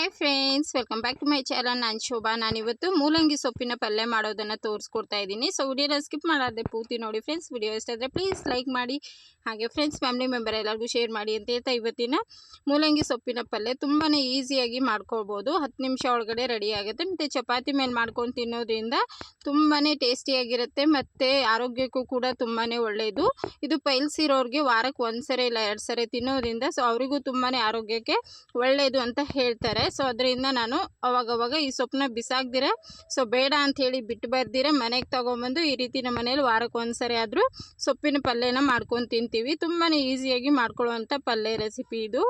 Hi friends welcome back to my channel ನಾನು ಶೋಭಾ. ನಾನಿವತ್ತು ಮೂಲಂಗಿ ಸೊಪ್ಪಿನ ಪಲ್ಯ ಮಾಡೋದನ್ನು ತೋರಿಸ್ಕೊಡ್ತಾ ಇದ್ದೀನಿ. ಸೊ ವಿಡಿಯೋನ ಸ್ಕಿಪ್ ಮಾಡೋದೇ ಪೂರ್ತಿ ನೋಡಿ ಫ್ರೆಂಡ್ಸ್ ವಿಡಿಯೋ ಇಷ್ಟ ಆದರೆ ಪ್ಲೀಸ್ ಲೈಕ್ ಮಾಡಿ. ಹಾಗೆ ಫ್ರೆಂಡ್ಸ್ ಫ್ಯಾಮಿಲಿ ಮೆಂಬರ್ ಎಲ್ಲರಿಗೂ ಶೇರ್ ಮಾಡಿ ಅಂತ ಹೇಳ್ತಾ ಇವತ್ತಿನ ಮೂಲಂಗಿ ಸೊಪ್ಪಿನ ಪಲ್ಯ ತುಂಬಾ ಈಸಿಯಾಗಿ ಮಾಡ್ಕೊಳ್ಬೋದು. ಹತ್ತು ನಿಮಿಷ ಒಳಗಡೆ ರೆಡಿ ಆಗುತ್ತೆ. ಮತ್ತು ಚಪಾತಿ ಮೇಲೆ ಮಾಡ್ಕೊಂಡು ತಿನ್ನೋದ್ರಿಂದ ತುಂಬಾ ಟೇಸ್ಟಿಯಾಗಿರುತ್ತೆ ಮತ್ತು ಆರೋಗ್ಯಕ್ಕೂ ಕೂಡ ತುಂಬಾ ಒಳ್ಳೆಯದು ಇದು ಪೈಲ್ಸಿರೋರಿಗೆ ವಾರಕ್ಕೆ ಒಂದು ಸರಿ ಇಲ್ಲ, ಎರಡು ಸರಿ ತಿನ್ನೋದ್ರಿಂದ ಸೊ, ಅವರಿಗೂ ತುಂಬಾ ಆರೋಗ್ಯಕ್ಕೆ ಒಳ್ಳೆಯದು ಅಂತ ಹೇಳ್ತಾರೆ. ಸೊ ಅದರಿಂದ ನಾನು ಅವಾಗವಾಗ ಈ ಸೊಪ್ಪನ್ನ ಬಿಸಾಕ್ದಿರ ಸೊ ಬೇಡ ಅಂಥೇಳಿ ಬಿಟ್ಟು ಬರ್ದಿರ, ಮನೆಗೆ ತೊಗೊಂಬಂದು ಈ ರೀತಿ ನಮ್ಮ ಮನೇಲಿ ವಾರಕ್ಕೆ ಒಂದು ಸರಿ ಆದರೂ ಸೊಪ್ಪಿನ ಪಲ್ಯನ ಮಾಡ್ಕೊಂಡು ತಿಂತೀವಿ. ತುಂಬಾ ಈಸಿಯಾಗಿ ಮಾಡ್ಕೊಳ್ಳುವಂಥ ಪಲ್ಯ ರೆಸಿಪಿ ಇದು.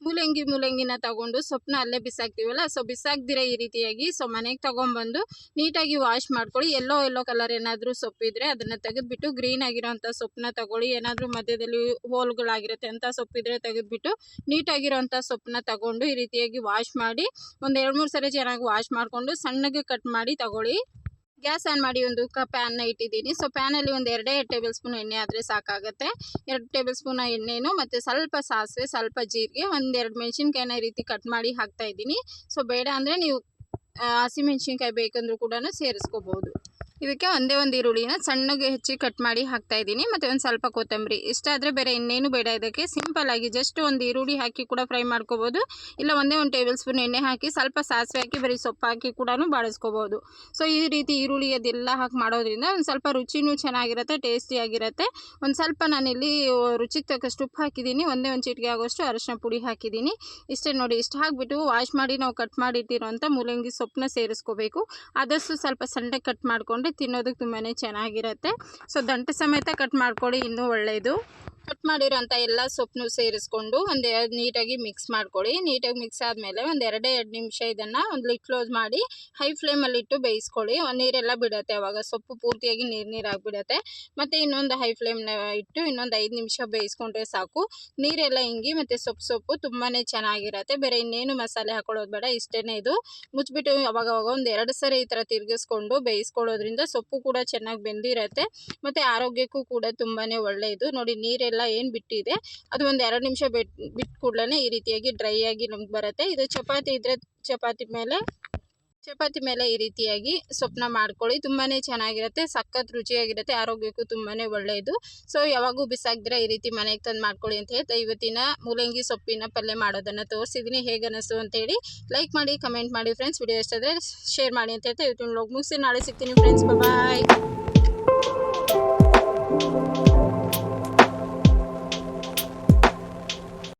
ಮೂಲಂಗಿ ಮೂಲಂಗಿನ ತಗೊಂಡು ಸೊಪ್ಪನ್ನ ಅಲ್ಲೇ ಬಿಸಾಕ್ತೀವಲ್ಲ, ಸೊ ಬಿಸಾಕ್ದಿರ ಈ ರೀತಿಯಾಗಿ, ಸೊ ಮನೆಗೆ ತೊಗೊಂಬಂದು ನೀಟಾಗಿ ವಾಶ್ ಮಾಡ್ಕೊಳ್ಳಿ. ಎಲ್ಲೋ ಎಲ್ಲೋ ಕಲರ್ ಏನಾದರೂ ಸೊಪ್ಪಿದ್ರೆ ಅದನ್ನು ತೆಗೆದುಬಿಟ್ಟು, ಗ್ರೀನ್ ಆಗಿರೋಂಥ ಸೊಪ್ಪನ್ನ ತಗೊಳ್ಳಿ. ಏನಾದರೂ ಮಧ್ಯದಲ್ಲಿ ಹೋಲ್ಗಳಾಗಿರುತ್ತೆ ಅಂತ ಸೊಪ್ಪಿದ್ರೆ ತೆಗೆದುಬಿಟ್ಟು, ನೀಟಾಗಿರೋಂಥ ಸೊಪ್ಪನ್ನ ತಗೊಂಡು ಈ ರೀತಿಯಾಗಿ ವಾಶ್ ಮಾಡಿ, ಒಂದು ಎರಡು ಮೂರು ಸರಿ ಚೆನ್ನಾಗಿ ವಾಶ್ ಮಾಡಿಕೊಂಡು ಸಣ್ಣಗೆ ಕಟ್ ಮಾಡಿ ತಗೊಳ್ಳಿ. ಗ್ಯಾಸ್ ಆನ್ ಮಾಡಿ ಒಂದು ಕ ಪ್ಯಾನ್ನ ಇಟ್ಟಿದ್ದೀನಿ. ಸೊ, ಪ್ಯಾನಲ್ಲಿ ಒಂದು ಎರಡೇ ಟೇಬಲ್ ಸ್ಪೂನ್ ಎಣ್ಣೆ ಆದರೆ ಸಾಕಾಗುತ್ತೆ. ಎರಡು ಟೇಬಲ್ ಸ್ಪೂನ್ ಎಣ್ಣೆನು ಮತ್ತು ಸ್ವಲ್ಪ ಸಾಸಿವೆ, ಸ್ವಲ್ಪ ಜೀರಿಗೆ, ಒಂದೆರಡು ಮೆಣಸಿನ್ಕಾಯಿನ ಈ ರೀತಿ ಕಟ್ ಮಾಡಿ ಹಾಕ್ತಾ ಇದ್ದೀನಿ. ಸೊ, ಬೇಡ ಅಂದರೆ ನೀವು ಹಸಿಮೆಣ್ಸಿನ್ಕಾಯಿ ಬೇಕಂದ್ರೂ ಕೂಡ ಸೇರಿಸ್ಕೋಬೋದು. ಇದಕ್ಕೆ ಒಂದೇ ಒಂದು ಈರುಳ್ಳಿನ ಸಣ್ಣಗೆ ಹೆಚ್ಚಿ ಕಟ್ ಮಾಡಿ ಹಾಕ್ತಾ ಇದ್ದೀನಿ. ಮತ್ತು ಒಂದು ಸ್ವಲ್ಪ ಕೊತ್ತಂಬರಿ. ಇಷ್ಟ ಆದರೆ ಬೇರೆ ಇನ್ನೇನು ಬೇಡ ಇದಕ್ಕೆ. ಸಿಂಪಲ್ ಆಗಿ ಜಸ್ಟ್ ಒಂದು ಈರುಳ್ಳಿ ಹಾಕಿ ಕೂಡ ಫ್ರೈ ಮಾಡ್ಕೋಬೋದು. ಇಲ್ಲ ಒಂದೇ ಒಂದು ಟೇಬಲ್ ಸ್ಪೂನ್ ಎಣ್ಣೆ ಹಾಕಿ ಸ್ವಲ್ಪ ಸಾಸಿವೆ ಹಾಕಿ, ಬರೀ ಸೊಪ್ಪು ಹಾಕಿ ಕೂಡ ಬಾಡಿಸ್ಕೋಬೋದು ಸೊ ಈ ರೀತಿ ಈರುಳ್ಳಿ ಅದೆಲ್ಲ ಹಾಕಿ ಮಾಡೋದ್ರಿಂದ ಒಂದು ಸ್ವಲ್ಪ ರುಚಿನೂ ಚೆನ್ನಾಗಿರುತ್ತೆ ಟೇಸ್ಟಿಯಾಗಿರುತ್ತೆ ಒಂದು ಸ್ವಲ್ಪ ನಾನಿಲ್ಲಿ ರುಚಿಗೆ ತಕ್ಕಷ್ಟು ಉಪ್ಪು ಹಾಕಿದ್ದೀನಿ. ಒಂದೇ ಒಂದು ಚಿಟಿಕೆ ಆಗೋಷ್ಟು ಅರಶಿನ ಪುಡಿ ಹಾಕಿದ್ದೀನಿ. ಇಷ್ಟೇ ನೋಡಿ, ಇಷ್ಟು ಹಾಕಿಬಿಟ್ಟು ವಾಶ್ ಮಾಡಿ ನಾವು ಕಟ್ ಮಾಡಿಟ್ಟಿರೋಂಥ ಮೂಲಂಗಿ ಸೊಪ್ಪನ್ನ ಸೇರಿಸ್ಕೋಬೇಕು. ಆದಷ್ಟು ಸ್ವಲ್ಪ ಸಣ್ಣಗೆ ಕಟ್ ಮಾಡಿಕೊಂಡ್ರೆ ತಿನ್ನೋದಕ್ಕೆ ತುಂಬಾ ಚೆನ್ನಾಗಿರುತ್ತೆ. ಸೊ ದಂಟು ಸಮೇತ ಕಟ್ ಮಾಡ್ಕೊಳ್ಳಿ ಇನ್ನೂ ಒಳ್ಳೆಯದು ಕಟ್ ಮಾಡಿರೋಂಥ ಎಲ್ಲ ಸೊಪ್ಪನ್ನು ಸೇರಿಸ್ಕೊಂಡು ಒಂದು ಎರಡು ನೀಟಾಗಿ ಮಿಕ್ಸ್ ಮಾಡ್ಕೊಳ್ಳಿ. ನೀಟಾಗಿ ಮಿಕ್ಸ್ ಆದಮೇಲೆ ಒಂದು ಎರಡೇ ಎರಡು ನಿಮಿಷ ಇದನ್ನು ಒಂದು ಲಿಟ್ ಕ್ಲೋಸ್ ಮಾಡಿ ಹೈ ಫ್ಲೇಮಲ್ಲಿ ಇಟ್ಟು ಬೇಯಿಸ್ಕೊಳ್ಳಿ. ನೀರೆಲ್ಲ ಬಿಡುತ್ತೆ ಅವಾಗ. ಸೊಪ್ಪು ಪೂರ್ತಿಯಾಗಿ ನೀರು ನೀರಾಗಿಬಿಡುತ್ತೆ ಮತ್ತು ಇನ್ನೊಂದು ಹೈ ಫ್ಲೇಮ್ನ ಇಟ್ಟು ಇನ್ನೊಂದು ಐದು ನಿಮಿಷ ಬೇಯಿಸ್ಕೊಂಡ್ರೆ ಸಾಕು. ನೀರೆಲ್ಲ ಹಿಂಗಿ ಮತ್ತು ಸೊಪ್ಪು ಸೊಪ್ಪು ತುಂಬಾ ಚೆನ್ನಾಗಿರುತ್ತೆ. ಬೇರೆ ಇನ್ನೇನು ಮಸಾಲೆ ಹಾಕೊಳ್ಳೋದು ಬೇಡ. ಇಷ್ಟೇ ಇದು. ಮುಚ್ಚಿಬಿಟ್ಟು ಅವಾಗವಾಗ ಒಂದು ಎರಡು ಸರಿ ಈ ಥರ ತಿರುಗಿಸ್ಕೊಂಡು ಬೇಯಿಸ್ಕೊಳ್ಳೋದ್ರಿಂದ ಸೊಪ್ಪು ಕೂಡ ಚೆನ್ನಾಗಿ ಬೆಂದಿರುತ್ತೆ. ಮತ್ತು ಆರೋಗ್ಯಕ್ಕೂ ಕೂಡ ತುಂಬಾ ಒಳ್ಳೆಯದು ನೋಡಿ ನೀರೆಲ್ಲ ಎಲ್ಲ ಏನು ಬಿಟ್ಟಿದೆ, ಅದು ಒಂದು ಎರಡು ನಿಮಿಷ ಬಿಟ್ ಬಿಟ್ಟು ಕೂಡಲೇ ಈ ರೀತಿಯಾಗಿ ಡ್ರೈ ಆಗಿ ನಮ್ಗೆ ಬರುತ್ತೆ. ಇದು ಚಪಾತಿ ಇದ್ದರೆ ಚಪಾತಿ ಮೇಲೆ ಚಪಾತಿ ಮೇಲೆ ಈ ರೀತಿಯಾಗಿ ಸೊಪ್ಪನ್ನ ಮಾಡ್ಕೊಳ್ಳಿ. ತುಂಬಾ ಚೆನ್ನಾಗಿರುತ್ತೆ, ಸಖತ್ ರುಚಿಯಾಗಿರುತ್ತೆ, ಆರೋಗ್ಯಕ್ಕೂ ತುಂಬಾ ಒಳ್ಳೆಯದು ಸೊ ಯಾವಾಗೂ ಬಿಸಾಕಿದ್ರೆ ಈ ರೀತಿ ಮನೆಗೆ ತಂದು ಮಾಡ್ಕೊಳ್ಳಿ ಅಂತ ಹೇಳ್ತಾ ಇವತ್ತಿನ ಮೂಲಂಗಿ ಸೊಪ್ಪಿನ ಪಲ್ಯ ಮಾಡೋದನ್ನು ತೋರಿಸಿದ್ದೀನಿ ಹೇಗೆ ಅನ್ನಿಸ್ತು ಅಂತೇಳಿ ಲೈಕ್ ಮಾಡಿ ಕಮೆಂಟ್ ಮಾಡಿ ಫ್ರೆಂಡ್ಸ್ ವಿಡಿಯೋ ಇಷ್ಟಾದರೆ ಶೇರ್ ಮಾಡಿ ಅಂತ ಹೇಳ್ತಾ ಇವತ್ತಿನ ಲೋಗ್ ಮುಗಿಸಿ. ನಾಳೆ ಸಿಗ್ತೀನಿ ಫ್ರೆಂಡ್ಸ್ ಬಾಯ್